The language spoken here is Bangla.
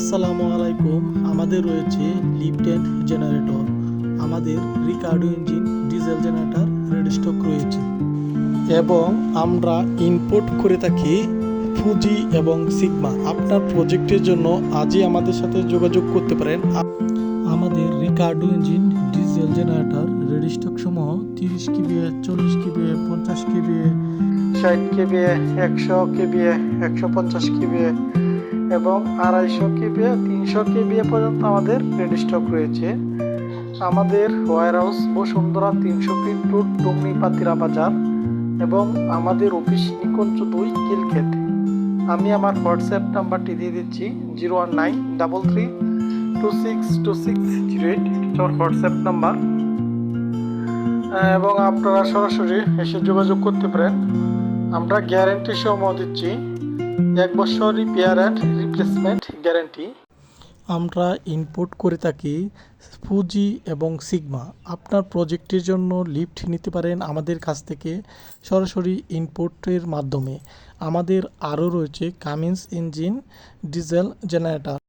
আসসালামু আলাইকুম। আমাদের রয়েছে লিফটেন জেনারেটর। আমাদের Ricardo engine, diesel generator, ready stock রয়েছে। এবং আমরা ইনপুট করে থাকি ফুজি এবং সিগমা আপনার প্রজেক্টের জন্য আজই আমাদের সাথে যোগাযোগ করতে পারেন। আমাদের Ricardo engine, diesel generator, ready stock সমূহ তিরিশ কেবি, চল্লিশ কেবি, পঞ্চাশ কেবি, ষাট কেবি, একশো কেবি, একশো পঞ্চাশ কেবি এবং আড়াইশো কেবি, তিনশো কেবি পর্যন্ত আমাদের রেডি স্টক রয়েছে। আমাদের ওয়ার হাউস বসুন্ধরা তিনশো ফিট রোড পাতিরা বাজার এবং আমাদের অফিস নিকুঞ্জ দুই কিলক্ষেত। আমি আমার হোয়াটসঅ্যাপ নাম্বারটি দিয়ে দিচ্ছি, zero one nine double three two six two six zero eight, আমার হোয়াটসঅ্যাপ নাম্বার। এবং আপনারা সরাসরি এসে যোগাযোগ করতে পারেন। আমরা গ্যারেন্টি সহ দিচ্ছি এক বছর রিপেয়ার অ্যান্ড রিপ্লেসমেন্ট গ্যারেন্টি আমরা ইনপুট করে থাকি ফুজি এবং সিগমা আপনার প্রজেক্টের জন্য লিফট নিতে পারেন আমাদের কাছ থেকে সরাসরি ইনপুটের মাধ্যমে। আমাদের আরও রয়েছে কামিন্স ইঞ্জিন ডিজেল জেনারেটর